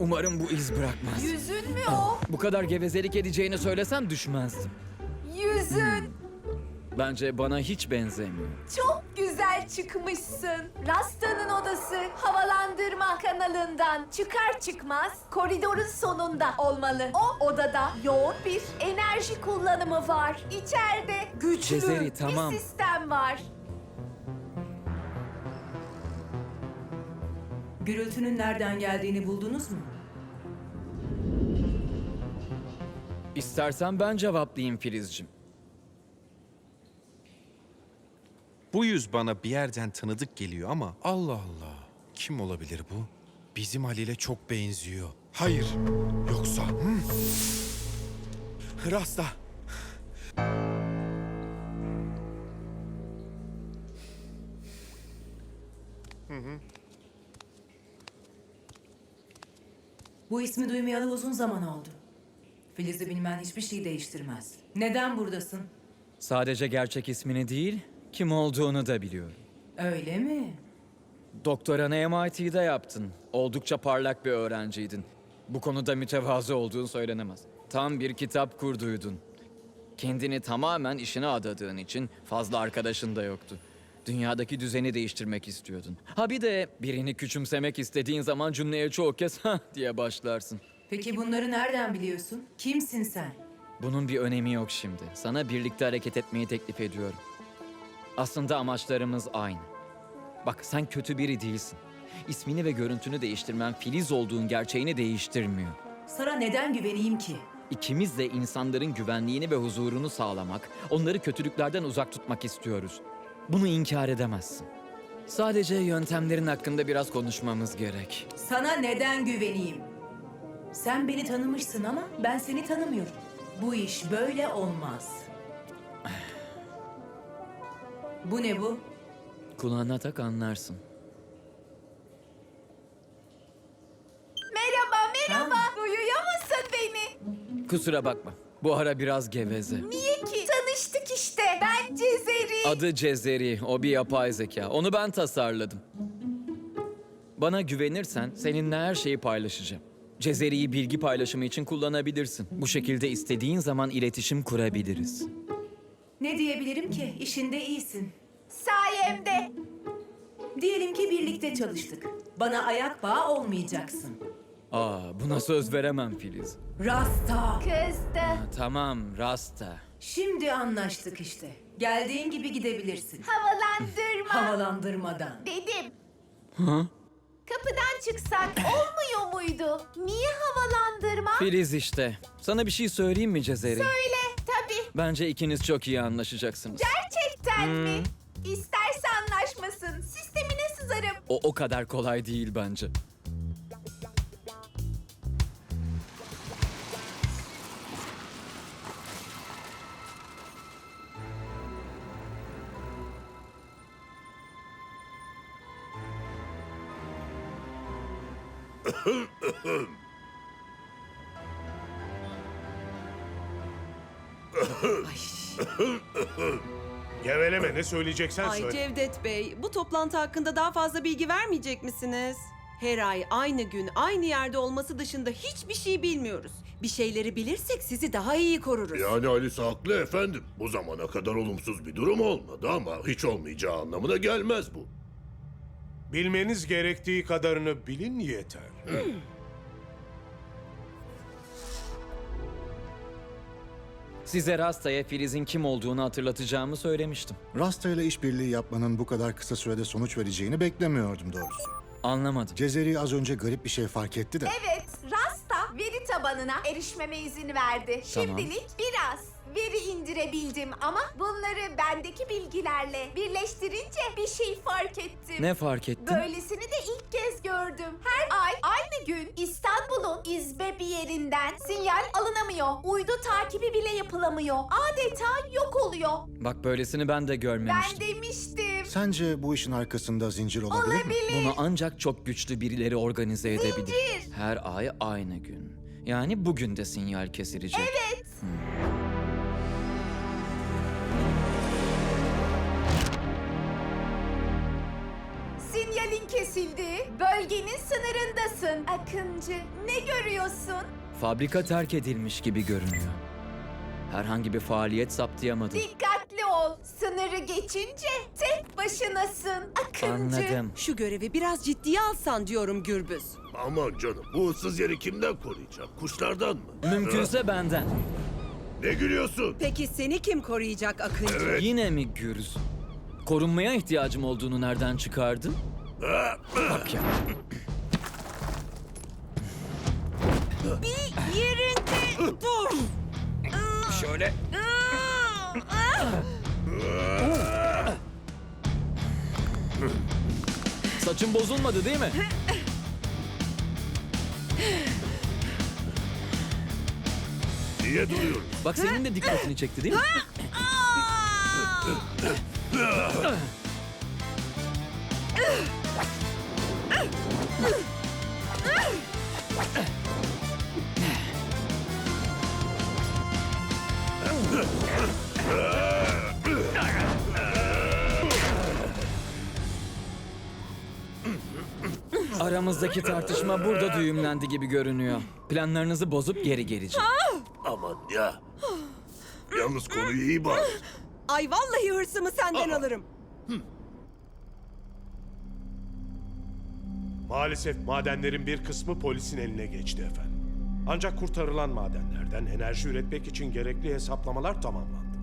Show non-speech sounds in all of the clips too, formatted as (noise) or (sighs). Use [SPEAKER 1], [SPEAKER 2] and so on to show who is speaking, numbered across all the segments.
[SPEAKER 1] Umarım bu iz bırakmaz.
[SPEAKER 2] Yüzün mü o?
[SPEAKER 1] Bu kadar gevezelik edeceğini söylesem düşmezdim.
[SPEAKER 2] Yüzün.
[SPEAKER 1] Bence bana hiç benzemiyor.
[SPEAKER 2] Çok güzel çıkmışsın. Rasta'nın odası havalandırma kanalından çıkar çıkmaz koridorun sonunda olmalı. O odada yoğun bir enerji kullanımı var. İçeride güçlü
[SPEAKER 1] Cezeri, tamam.
[SPEAKER 2] bir sistem var.
[SPEAKER 3] Gürültünün nereden geldiğini buldunuz mu?
[SPEAKER 1] İstersen ben cevaplayayım Filizcim.
[SPEAKER 4] Bu yüz bana bir yerden tanıdık geliyor ama Allah Allah. Kim olabilir bu? Bizim Halil'e çok benziyor. Hayır. Yoksa... Hmm. Rasta.
[SPEAKER 3] Bu ismi duymayalı uzun zaman oldu. Filiz'i bilmen hiçbir şey değiştirmez. Neden buradasın?
[SPEAKER 1] Sadece gerçek ismini değil, kim olduğunu da biliyorum.
[SPEAKER 3] Öyle mi?
[SPEAKER 1] Doktoranı MIT'de yaptın. Oldukça parlak bir öğrenciydin. Bu konuda mütevazı olduğun söylenemez. Tam bir kitap kurduydun. Kendini tamamen işine adadığın için fazla arkadaşın da yoktu. Dünyadaki düzeni değiştirmek istiyordun. Ha bir de birini küçümsemek istediğin zaman cümleye çoğu kez (laughs) ha diye başlarsın.
[SPEAKER 3] Peki bunları nereden biliyorsun? Kimsin sen?
[SPEAKER 1] Bunun bir önemi yok şimdi. Sana birlikte hareket etmeyi teklif ediyorum. Aslında amaçlarımız aynı. Bak sen kötü biri değilsin. İsmini ve görüntünü değiştirmen Filiz olduğun gerçeğini değiştirmiyor.
[SPEAKER 3] Sana neden güveneyim ki?
[SPEAKER 1] İkimiz de insanların güvenliğini ve huzurunu sağlamak, onları kötülüklerden uzak tutmak istiyoruz. Bunu inkar edemezsin. Sadece yöntemlerin hakkında biraz konuşmamız gerek.
[SPEAKER 3] Sana neden güveneyim? Sen beni tanımışsın ama ben seni tanımıyorum. Bu iş böyle olmaz. Bu ne bu?
[SPEAKER 1] Kulağına tak anlarsın.
[SPEAKER 2] Merhaba merhaba. Duyuyor musun beni?
[SPEAKER 1] Kusura bakma. Bu ara biraz geveze.
[SPEAKER 2] Niye ki? Tanıştık işte. Ben Cezeri.
[SPEAKER 1] Adı Cezeri, o bir yapay zeka. Onu ben tasarladım. Bana güvenirsen seninle her şeyi paylaşacağım. Cezeri'yi bilgi paylaşımı için kullanabilirsin. Bu şekilde istediğin zaman iletişim kurabiliriz.
[SPEAKER 3] Ne diyebilirim ki? İşinde iyisin.
[SPEAKER 2] Sayemde.
[SPEAKER 3] Diyelim ki birlikte çalıştık. Bana ayak bağı olmayacaksın.
[SPEAKER 1] Aa, buna söz veremem Filiz.
[SPEAKER 3] Rasta.
[SPEAKER 2] Kızdı.
[SPEAKER 1] Tamam, Rasta.
[SPEAKER 3] Şimdi anlaştık işte. Geldiğin gibi gidebilirsin.
[SPEAKER 2] Havalandırma.
[SPEAKER 3] Havalandırmadan.
[SPEAKER 2] Dedim.
[SPEAKER 1] Hı?
[SPEAKER 2] Kapıdan çıksak olmuyor muydu? Niye havalandırma?
[SPEAKER 1] Filiz işte. Sana bir şey söyleyeyim mi Cezeri?
[SPEAKER 2] Söyle tabii.
[SPEAKER 1] Bence ikiniz çok iyi anlaşacaksınız.
[SPEAKER 2] Gerçekten mi? İsterse anlaşmasın. Sistemine sızarım.
[SPEAKER 1] O o kadar kolay değil bence.
[SPEAKER 5] Geveleme ne söyleyeceksen
[SPEAKER 6] Ay
[SPEAKER 5] söyle.
[SPEAKER 6] Cevdet Bey, bu toplantı hakkında daha fazla bilgi vermeyecek misiniz? Her ay aynı gün aynı yerde olması dışında hiçbir şey bilmiyoruz. Bir şeyleri bilirsek sizi daha iyi koruruz.
[SPEAKER 7] Yani Alice haklı efendim. Bu zamana kadar olumsuz bir durum olmadı ama hiç olmayacağı anlamına gelmez bu.
[SPEAKER 5] Bilmeniz gerektiği kadarını bilin yeter.
[SPEAKER 1] Size Rasta'ya Filiz'in kim olduğunu hatırlatacağımı söylemiştim.
[SPEAKER 8] Rasta ile işbirliği yapmanın bu kadar kısa sürede sonuç vereceğini beklemiyordum doğrusu.
[SPEAKER 1] Anlamadım.
[SPEAKER 8] Cezeri az önce garip bir şey fark etti de.
[SPEAKER 2] Evet, Rasta veri tabanına erişmeme izin verdi.
[SPEAKER 1] Tamam.
[SPEAKER 2] Şimdilik biraz veri indirebildim ama bunları bendeki bilgilerle birleştirince bir şey fark ettim.
[SPEAKER 1] Ne fark ettin?
[SPEAKER 2] Böylesini de ilk kez gördüm. Her ay aynı gün İstanbul'un izbe bir yerinden sinyal alınamıyor. Uydu takibi bile yapılamıyor. Adeta yok oluyor.
[SPEAKER 1] Bak böylesini ben de görmemiştim.
[SPEAKER 2] Ben demiştim.
[SPEAKER 8] Sence bu işin arkasında zincir olabilir mi?
[SPEAKER 2] Olabilir.
[SPEAKER 1] Bunu ancak çok güçlü birileri organize edebilir.
[SPEAKER 2] Zincir.
[SPEAKER 1] Her ay aynı gün. Yani bugün de sinyal kesilecek.
[SPEAKER 2] Evet. Sinyalin kesildi. Bölgenin sınırındasın. Akıncı ne görüyorsun?
[SPEAKER 1] Fabrika terk edilmiş gibi görünüyor. Herhangi bir faaliyet saptayamadım.
[SPEAKER 2] Dikkatli ol. Sınırı geçince tek başınasın. Akıncı.
[SPEAKER 1] Anladım.
[SPEAKER 6] Şu görevi biraz ciddiye alsan diyorum Gürbüz.
[SPEAKER 7] Aman canım bu ıssız yeri kimden koruyacak? Kuşlardan mı?
[SPEAKER 1] Mümkünse benden.
[SPEAKER 7] Ne gülüyorsun?
[SPEAKER 6] Peki seni kim koruyacak Akıncı?
[SPEAKER 1] Yine mi Gürüz? Korunmaya ihtiyacım olduğunu nereden çıkardın? Bak ya.
[SPEAKER 6] Yerinde dur!
[SPEAKER 1] Şöyle. Saçın bozulmadı değil mi?
[SPEAKER 7] Niye duruyorsun?
[SPEAKER 1] Bak senin de dikkatini çekti değil mi? Aramızdaki tartışma burada düğümlendi gibi görünüyor. Planlarınızı bozup geri geleceğim.
[SPEAKER 7] Aman ya. Yalnız konuyu iyi bak.
[SPEAKER 6] Ay vallahi hırsımı senden alırım.
[SPEAKER 5] Maalesef madenlerin bir kısmı polisin eline geçti efendim. Ancak kurtarılan madenlerden enerji üretmek için gerekli hesaplamalar tamamlandı.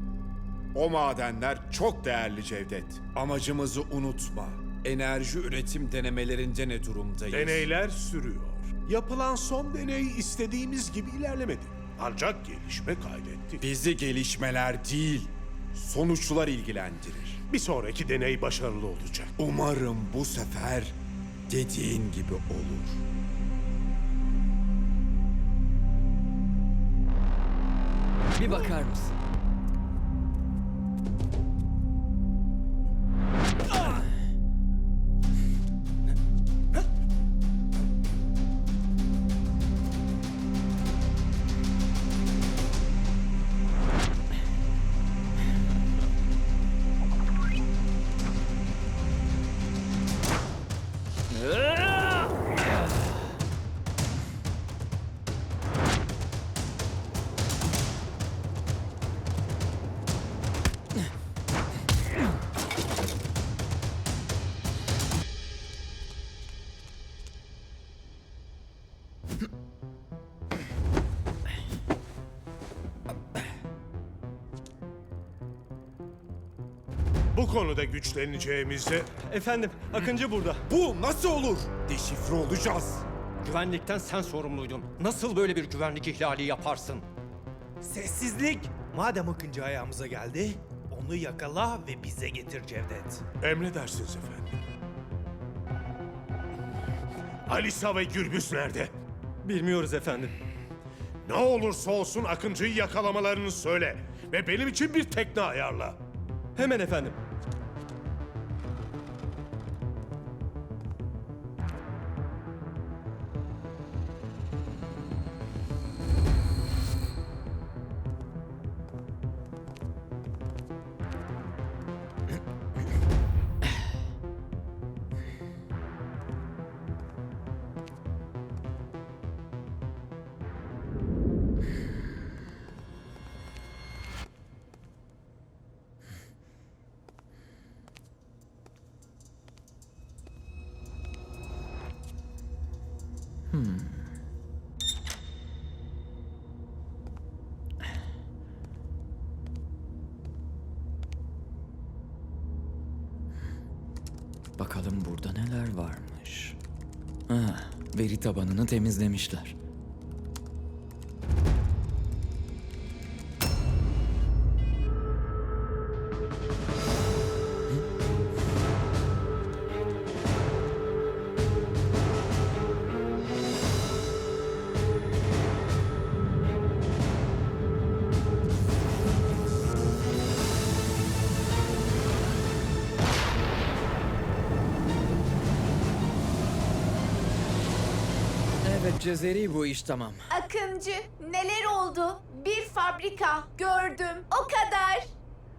[SPEAKER 9] O madenler çok değerli Cevdet. Amacımızı unutma. Enerji üretim denemelerinde ne durumdayız?
[SPEAKER 5] Deneyler sürüyor. Yapılan son deney istediğimiz gibi ilerlemedi. Ancak gelişme kaydetti.
[SPEAKER 9] Bizi gelişmeler değil, sonuçlar ilgilendirir.
[SPEAKER 5] Bir sonraki deney başarılı olacak.
[SPEAKER 9] Umarım bu sefer dediğin gibi olur.
[SPEAKER 1] Bir bakar mısın?
[SPEAKER 5] Bu konuda güçleneceğimizde
[SPEAKER 10] Efendim, Akıncı burada.
[SPEAKER 9] Bu nasıl olur? Deşifre olacağız.
[SPEAKER 10] Güvenlikten sen sorumluydun. Nasıl böyle bir güvenlik ihlali yaparsın?
[SPEAKER 11] Sessizlik. Madem Akıncı ayağımıza geldi, onu yakala ve bize getir Cevdet.
[SPEAKER 5] emredersiniz efendim. Alisa ve Gürbüz nerede?
[SPEAKER 10] Bilmiyoruz efendim.
[SPEAKER 5] Ne olursa olsun Akıncı'yı yakalamalarını söyle. Ve benim için bir tekne ayarla.
[SPEAKER 10] Hemen efendim.
[SPEAKER 1] Bakalım burada neler varmış. Ha, veri tabanını temizlemişler. Cezeri bu iş tamam.
[SPEAKER 2] Akıncı, neler oldu? Bir fabrika gördüm. O kadar.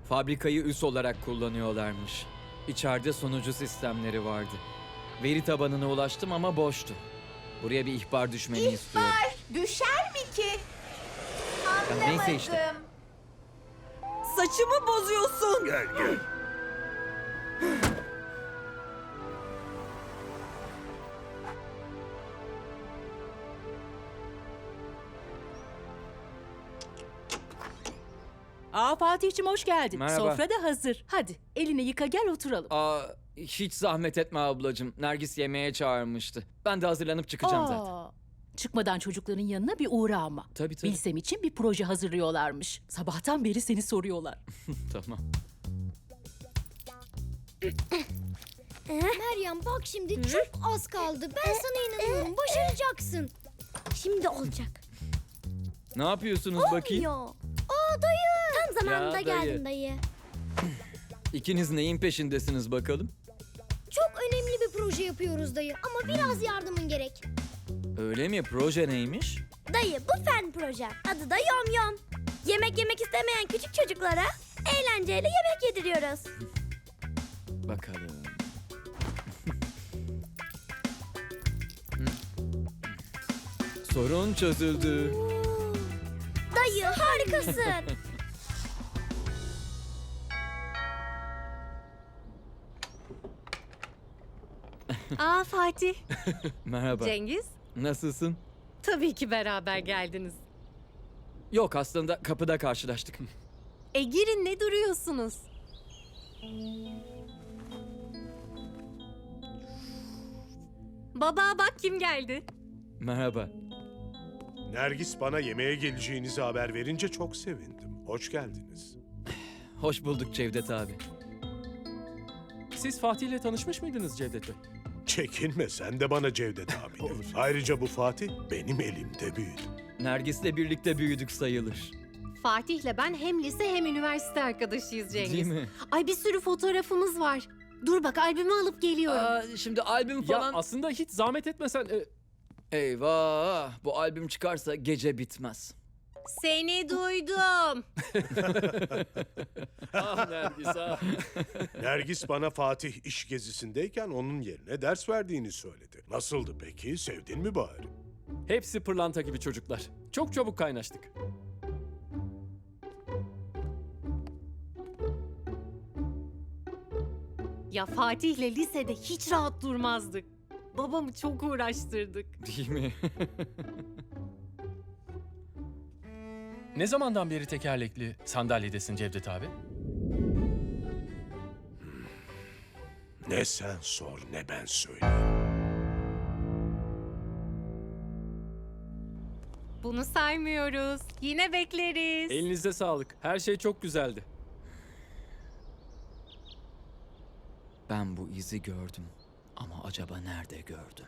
[SPEAKER 1] Fabrikayı üs olarak kullanıyorlarmış. İçeride sunucu sistemleri vardı. Veri tabanına ulaştım ama boştu. Buraya bir ihbar düşmeni istiyorum.
[SPEAKER 2] İhbar düşer mi ki?
[SPEAKER 1] Ya
[SPEAKER 2] Anlamadım.
[SPEAKER 1] neyse işte.
[SPEAKER 6] Saçımı bozuyorsun.
[SPEAKER 7] Gel gel.
[SPEAKER 12] Aa Fatih'cim hoş geldin.
[SPEAKER 1] Merhaba.
[SPEAKER 12] Sofra da hazır. Hadi elini yıka gel oturalım.
[SPEAKER 1] Aa, hiç zahmet etme ablacığım. Nergis yemeğe çağırmıştı. Ben de hazırlanıp çıkacağım zaten.
[SPEAKER 12] Aa, Çıkmadan çocukların yanına bir uğra ama.
[SPEAKER 1] Tabii tabii.
[SPEAKER 12] Bilsem için bir proje hazırlıyorlarmış. Sabahtan beri seni soruyorlar. (laughs)
[SPEAKER 1] Tamam.
[SPEAKER 13] Meryem bak şimdi çok az kaldı. Ben sana inanıyorum. Başaracaksın. Şimdi olacak.
[SPEAKER 1] Ne yapıyorsunuz bakayım?
[SPEAKER 13] Ya. Aa dayı.
[SPEAKER 1] Ya dayı.
[SPEAKER 13] geldin dayı.
[SPEAKER 1] İkiniz neyin peşindesiniz bakalım?
[SPEAKER 13] Çok önemli bir proje yapıyoruz dayı. Ama biraz yardımın gerek.
[SPEAKER 1] Öyle mi? Proje neymiş?
[SPEAKER 13] Dayı bu fen proje. Adı da Yom Yom. Yemek yemek istemeyen küçük çocuklara eğlenceyle yemek yediriyoruz.
[SPEAKER 1] Bakalım. Sorun çözüldü.
[SPEAKER 13] Dayı harikasın. (laughs)
[SPEAKER 14] Aa Fatih, (laughs)
[SPEAKER 1] Merhaba.
[SPEAKER 14] Cengiz.
[SPEAKER 1] Nasılsın?
[SPEAKER 14] Tabii ki beraber geldiniz.
[SPEAKER 1] Yok aslında kapıda karşılaştık.
[SPEAKER 14] E girin ne duruyorsunuz? Baba bak kim geldi.
[SPEAKER 1] Merhaba.
[SPEAKER 5] Nergis bana yemeğe geleceğinizi haber verince çok sevindim. Hoş geldiniz. (sighs)
[SPEAKER 1] Hoş bulduk Cevdet abi.
[SPEAKER 11] Siz Fatih ile tanışmış mıydınız Cevdet Bey?
[SPEAKER 5] Çekinme sen de bana Cevdet (laughs) abi. de. Ayrıca bu Fatih benim elimde büyüdü.
[SPEAKER 1] Nergis'le birlikte büyüdük sayılır.
[SPEAKER 14] Fatih'le ben hem lise hem üniversite arkadaşıyız Cengiz.
[SPEAKER 1] Değil mi?
[SPEAKER 14] Ay bir sürü fotoğrafımız var. Dur bak albümü alıp geliyorum.
[SPEAKER 1] Aa, şimdi albüm falan...
[SPEAKER 11] aslında hiç zahmet etmesen... e,
[SPEAKER 1] Eyvah! Bu albüm çıkarsa gece bitmez.
[SPEAKER 14] Seni duydum. (laughs)
[SPEAKER 1] ah Nergis ah.
[SPEAKER 5] Nergis bana Fatih iş gezisindeyken onun yerine ders verdiğini söyledi. Nasıldı peki? Sevdin mi bari?
[SPEAKER 11] Hepsi pırlanta gibi çocuklar. Çok çabuk kaynaştık.
[SPEAKER 14] Ya Fatih'le lisede hiç rahat durmazdık. Babamı çok uğraştırdık.
[SPEAKER 1] Değil mi? (laughs)
[SPEAKER 11] Ne zamandan beri tekerlekli sandalyedesin Cevdet abi?
[SPEAKER 5] Ne sen sor ne ben söyleyeyim.
[SPEAKER 14] Bunu saymıyoruz. Yine bekleriz.
[SPEAKER 11] Elinize sağlık. Her şey çok güzeldi.
[SPEAKER 1] Ben bu izi gördüm. Ama acaba nerede gördüm?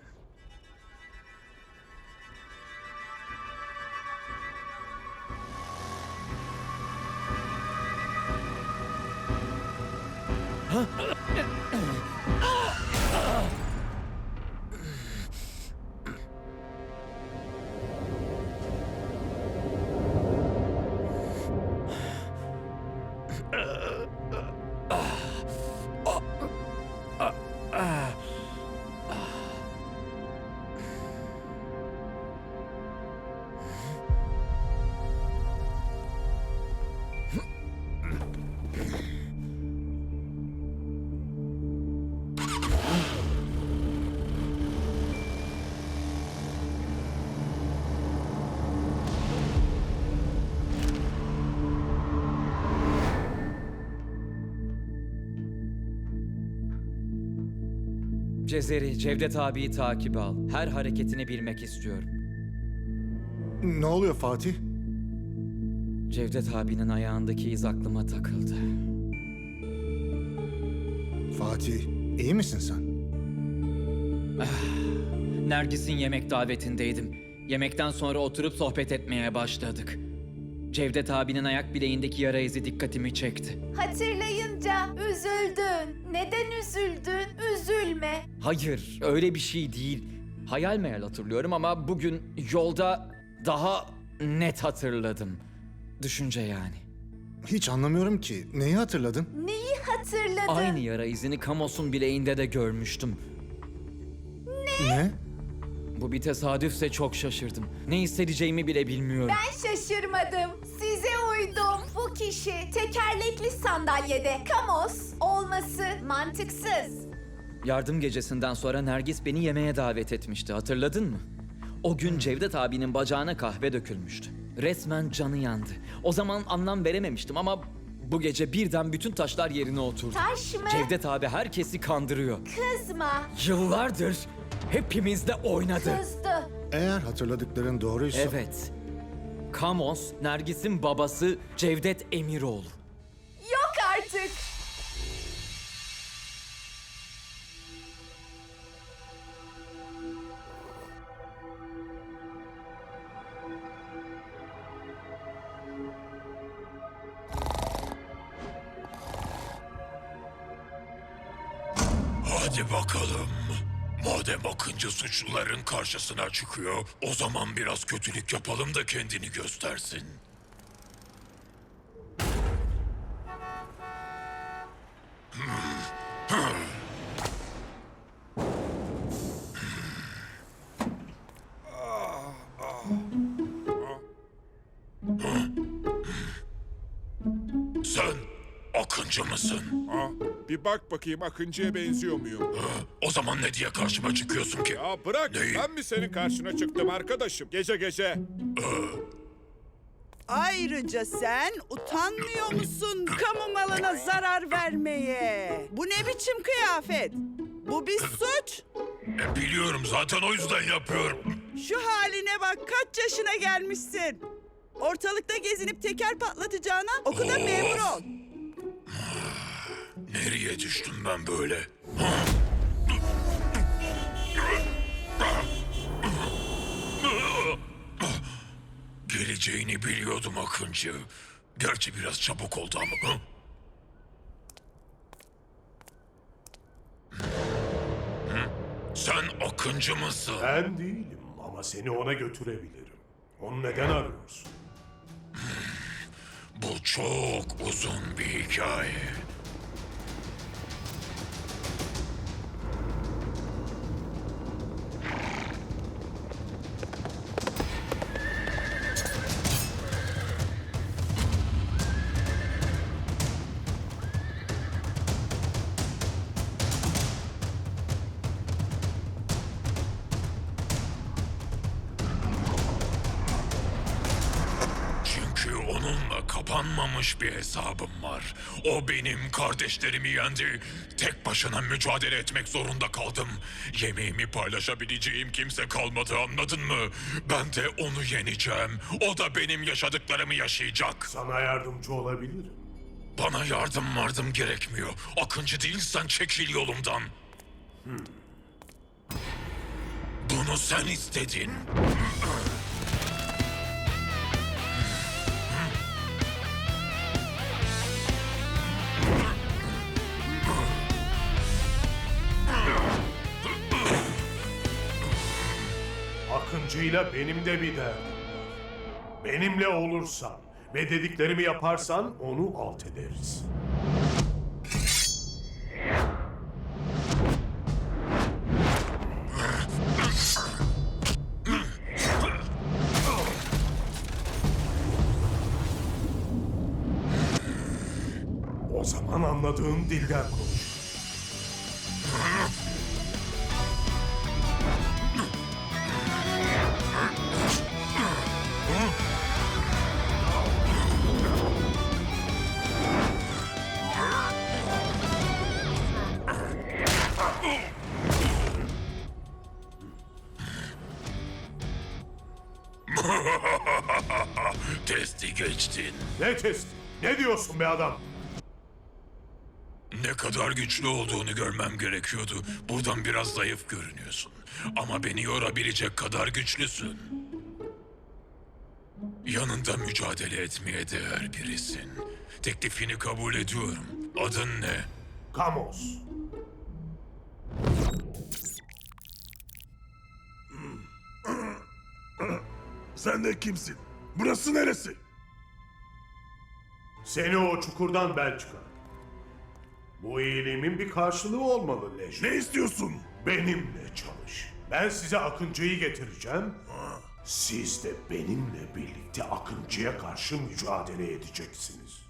[SPEAKER 1] 啊？Cezeri, Cevdet abiyi takip al. Her hareketini bilmek istiyorum.
[SPEAKER 8] Ne oluyor Fatih?
[SPEAKER 1] Cevdet abinin ayağındaki iz aklıma takıldı.
[SPEAKER 8] Fatih, iyi misin sen?
[SPEAKER 1] Nergis'in yemek davetindeydim. Yemekten sonra oturup sohbet etmeye başladık. Cevdet abinin ayak bileğindeki yara izi dikkatimi çekti.
[SPEAKER 2] Hatırlayınca üzüldün. Neden üzüldün? Üzülme.
[SPEAKER 1] Hayır, öyle bir şey değil. Hayal meyal hatırlıyorum ama bugün yolda daha net hatırladım. Düşünce yani.
[SPEAKER 8] Hiç anlamıyorum ki. Neyi hatırladın?
[SPEAKER 2] Neyi hatırladın?
[SPEAKER 1] Aynı yara izini Kamos'un bileğinde de görmüştüm.
[SPEAKER 8] Ne?
[SPEAKER 1] Bu bir tesadüfse çok şaşırdım. Ne hissedeceğimi bile bilmiyorum.
[SPEAKER 2] Ben şaşırmadım. Size uydum. Bu kişi tekerlekli sandalyede. Kamos olması mantıksız.
[SPEAKER 1] Yardım gecesinden sonra Nergis beni yemeğe davet etmişti. Hatırladın mı? O gün Cevdet abinin bacağına kahve dökülmüştü. Resmen canı yandı. O zaman anlam verememiştim ama bu gece birden bütün taşlar yerine oturdu.
[SPEAKER 2] Taş mı?
[SPEAKER 1] Cevdet abi herkesi kandırıyor.
[SPEAKER 2] Kızma.
[SPEAKER 1] Yıllardır hepimizle oynadı.
[SPEAKER 2] Kızdı.
[SPEAKER 8] Eğer hatırladıkların doğruysa...
[SPEAKER 1] Evet. Kamos, Nergis'in babası Cevdet Emiroğlu.
[SPEAKER 7] Karşısına çıkıyor, o zaman biraz kötülük yapalım da kendini göstersin. Sen Akıncı mısın?
[SPEAKER 9] Ha, bir bak bakayım Akıncı'ya benziyor muyum? (gasps)
[SPEAKER 7] O zaman ne diye karşıma çıkıyorsun ki?
[SPEAKER 9] Ya bırak
[SPEAKER 7] Neyi?
[SPEAKER 9] ben mi senin karşına çıktım arkadaşım gece gece?
[SPEAKER 15] Ayrıca sen utanmıyor musun kamu malına zarar vermeye? Bu ne biçim kıyafet? Bu bir suç.
[SPEAKER 7] E, biliyorum zaten o yüzden yapıyorum.
[SPEAKER 15] Şu haline bak kaç yaşına gelmişsin. Ortalıkta gezinip teker patlatacağına okulda memur ol.
[SPEAKER 7] Düştüm ben böyle? Geleceğini biliyordum Akıncı. Gerçi biraz çabuk oldu ama. Sen Akıncı mısın?
[SPEAKER 5] Ben değilim ama seni ona götürebilirim. Onu neden arıyorsun?
[SPEAKER 7] Bu çok uzun bir hikaye. Kapanmamış bir hesabım var. O benim kardeşlerimi yendi. Tek başına mücadele etmek zorunda kaldım. Yemeğimi paylaşabileceğim kimse kalmadı anladın mı? Ben de onu yeneceğim. O da benim yaşadıklarımı yaşayacak.
[SPEAKER 5] Sana yardımcı olabilirim.
[SPEAKER 7] Bana yardım vardım gerekmiyor. Akıncı değilsen çekil yolumdan. Bunu sen istedin. (laughs)
[SPEAKER 5] Akıncı'yla benim de bir derdim var. Benimle olursan ve dediklerimi yaparsan onu alt ederiz. O zaman anladığın dilden testi? Ne diyorsun be adam?
[SPEAKER 7] Ne kadar güçlü olduğunu görmem gerekiyordu. Buradan biraz zayıf görünüyorsun. Ama beni yorabilecek kadar güçlüsün. Yanında mücadele etmeye değer birisin. Teklifini kabul ediyorum. Adın ne?
[SPEAKER 5] Kamos.
[SPEAKER 7] Sen de kimsin? Burası neresi?
[SPEAKER 5] Seni o çukurdan ben çıkardım. Bu iyiliğimin bir karşılığı olmalı Leş.
[SPEAKER 7] Ne istiyorsun?
[SPEAKER 5] Benimle çalış. Ben size Akıncı'yı getireceğim. Siz de benimle birlikte Akıncı'ya karşı mücadele edeceksiniz.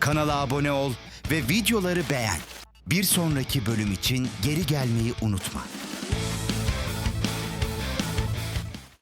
[SPEAKER 16] Kanala abone ol ve videoları beğen. Bir sonraki bölüm için geri gelmeyi unutma.